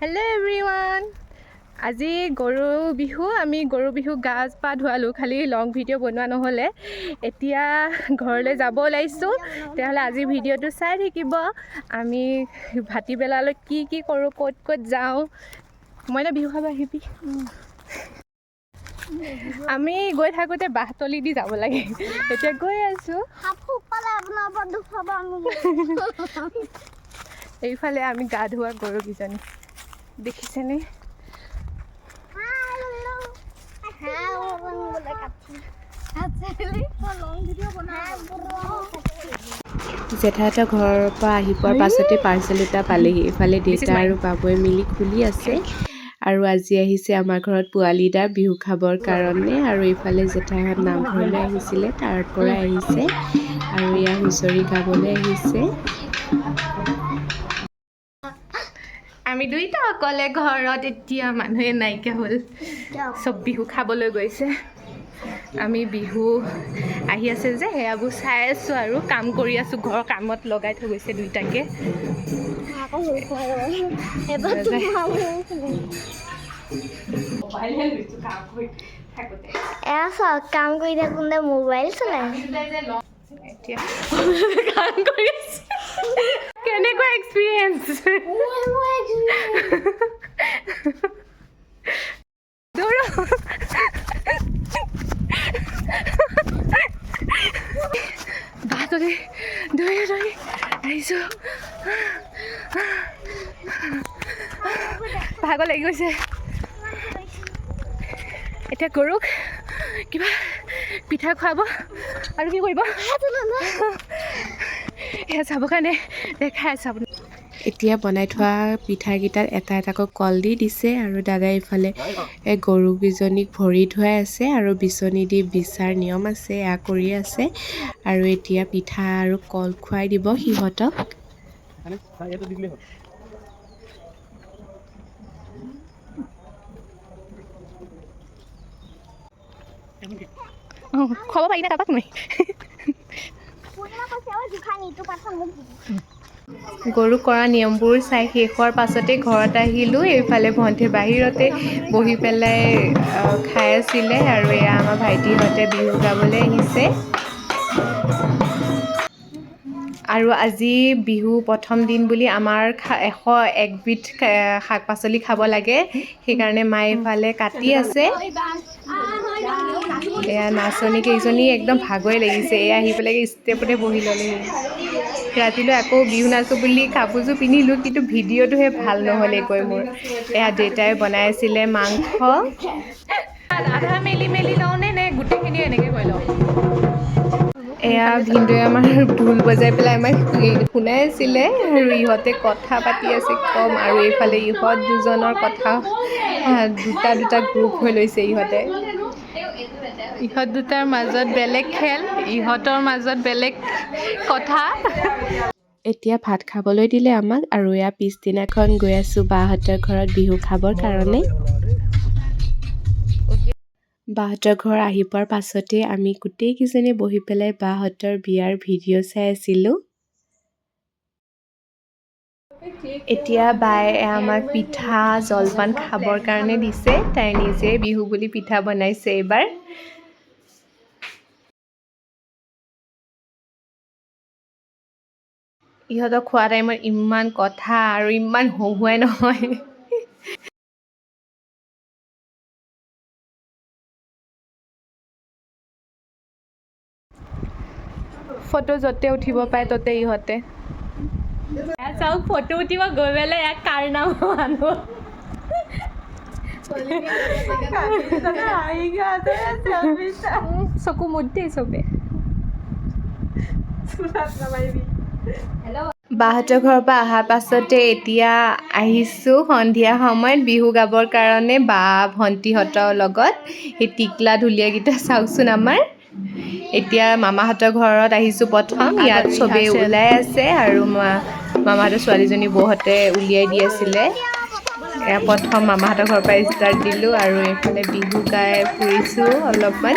Hello everyone আজি গৰু বিহু আমি গৰু বিহু গা পা ধোৱালোঁ। খালি লং ভিডিঅ' বনোৱা নহ'লে। এতিয়া ঘৰলৈ যাব ওলাইছোঁ। তেতিয়াহ'লে আজি ভিডিঅ'টো চাই থাকিব। আমি ভাটিবেলালৈ কি কি কৰোঁ ক'ত ক'ত যাওঁ। মই বিহু খাব আহিবি। আমি গৈ থাকোঁতে বাঁহতলি দি যাব লাগে। এতিয়া গৈ আছোঁ। এইফালে আমি গা ধোৱা গৰুকেইজনী দেখিছেনে? জেঠাইহঁতৰ ঘৰৰ পৰা আহি পোৱাৰ পাছতে পাৰ্চেল এটা পালেহি। ইফালে দেউতা আৰু বাবুৱে মিলি খুলি আছে। আৰু আজি আহিছে আমাৰ ঘৰত পোৱালি দা বিহু খাবৰ কাৰণে। আৰু ইফালে জেঠাইহঁত নামঘৰলৈ আহিছিলে তাৰ পৰা আহিছে। আৰু এয়া হুঁচৰি গাবলৈ আহিছে। আমি দুইটা অকলে ঘৰত এতিয়া মানুহে নাইকিয়া হ'ল। চব বিহু খাবলৈ গৈছে। আমি বিহু আহি আছে যে সেয়াবোৰ চাই আছোঁ আৰু কাম কৰি আছোঁ। ঘৰৰ কামত লগাই থৈ গৈছে দুইটাকে। এয়া চাওক কাম কৰি থাকোঁতে মোবাইল চলাই কেনেকুৱা এক্সপিৰিয়েঞ্চ বাটতে দৌৰি দৌৰি আহিছোঁ ভাগৰ লাগি গৈছে। এতিয়া গৰুক কিবা পিঠা খুৱাব আৰু কি কৰিব? সেয়া চাবৰ কাৰণে দেখাই আছোঁ আপুনি। এতিয়া বনাই থোৱা পিঠাকেইটাত এটা এটাকৈ কল দি দিছে আৰু দাদাই ইফালে গৰুকেইজনীক ভৰি ধুৱাই আছে আৰু বিচনী দি বিচাৰ নিয়ম আছে এয়া কৰি আছে। আৰু এতিয়া পিঠা আৰু কল খুৱাই দিব সিহঁতক। খুৱাব পাৰি নে কাৰোবাক নোৱাৰি গৰু কৰা নিয়মবোৰ চাই শেষ হোৱাৰ পাছতে ঘৰত আহিলোঁ। এইফালে ভণ্টি বাহিৰতে বহি পেলাই খাই আছিলে আৰু এয়া আমাৰ ভাইটিহঁতে বিহু গাবলৈ আহিছে। আৰু আজি বিহু প্ৰথম দিন বুলি আমাৰ এশ একবিধ শাক পাচলি খাব লাগে। সেইকাৰণে মায়ে এইফালে কাটি আছে। এয়া নাচনী কেইজনী একদম ভাগৰে লাগিছে। এয়া আহি পেলাই ষ্টেপতে বহি ল'লেহি। ৰাতিলৈ আকৌ বিহু নাচোঁ বুলি কাপোৰযোৰ পিন্ধিলোঁ কিন্তু ভিডিঅ'টোহে ভাল নহ'লেগৈ মোৰ। এয়া দেউতাই বনাই আছিলে মাংস। আধা মেলি মেলি লওঁনে নে গোটেইখিনি এনেকৈ কৰি লওঁ? এয়া ভিনদেউৱে আমাৰ ঢোল বজাই পেলাই আমাক শুনাই আছিলে আৰু ইহঁতে কথা পাতি আছে কম আৰু এইফালে ইহঁত দুজনৰ কথা দুটা দুটা গ্ৰুপ হৈ লৈছে ইহঁতে। ইহঁত দুটাৰ মাজত বেলেগ খেল ইহঁতৰ মাজত বেলেগ কথা। এতিয়া ভাত খাবলৈ দিলে আমাক আৰু এয়া পিছদিনাখন গৈ আছোঁ বাহঁতৰ ঘৰত বিহু খাবৰ কাৰণে বাহঁতৰ ঘৰ আহি পোৱাৰ পাছতে আমি গোটেইকেইজনী বহি পেলাই বাহঁতৰ বিয়াৰ ভিডিঅ' চাই আছিলোঁ। এতিয়া বায়ে আমাক পিঠা জলপান খাবৰ কাৰণে দিছে। তাই নিজে বিহু বুলি পিঠা বনাইছে এইবাৰ। ইহঁতক খোৱা টাইমত ইমান কথা আৰু ইমান হহুৱাই নহয়। ফটো য'তে উঠিব পায় ত'তে ইহঁতে। চাওক ফটো উঠিব গৈ পেলাই ইয়াক কাৰ নাম মানুহ চকু মুদ দেই চবে। বাহঁতৰ ঘৰৰ পৰা অহাৰ পাছতে এতিয়া আহিছোঁ। সন্ধিয়া সময়ত বিহু গাবৰ কাৰণে বা ভণ্টিহঁতৰ লগত। সেই টিকলা ঢুলীয়াকেইটা চাওকচোন আমাৰ। এতিয়া মামাহঁতৰ ঘৰত আহিছোঁ প্ৰথম। ইয়াত চবেই ওলাই আছে আৰু মামাহঁতৰ ছোৱালীজনী বৌহঁতে উলিয়াই দি আছিলে। প্ৰথম মামাহঁতৰ ঘৰৰ পৰা ষ্টাৰ্ট দিলোঁ আৰু এইফালে বিহু গাই ফুৰিছোঁ অলপমান।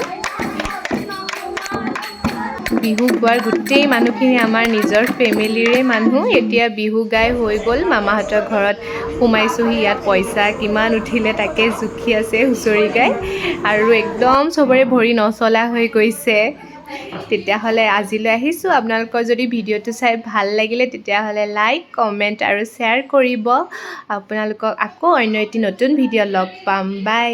বিহু গোৱাৰ গোটেই মানুহখিনি আমাৰ নিজৰ ফেমিলিৰে মানুহ। এতিয়া বিহু গাই হৈ গ'ল মামাহঁতৰ ঘৰত সোমাইছোঁহি ইয়াত পইচা কিমান উঠিলে তাকে জুখি আছে হুঁচৰি গাই। আৰু একদম চবৰে ভৰি নচলা হৈ গৈছে। তেতিয়াহ'লে আজিলৈ আহিছোঁ। আপোনালোকৰ যদি ভিডিঅ'টো চাই ভাল লাগিলে তেতিয়াহ'লে লাইক কমেণ্ট আৰু শ্বেয়াৰ কৰিব। আপোনালোকক আকৌ অন্য এটি নতুন ভিডিঅ' লগ পাম। বাই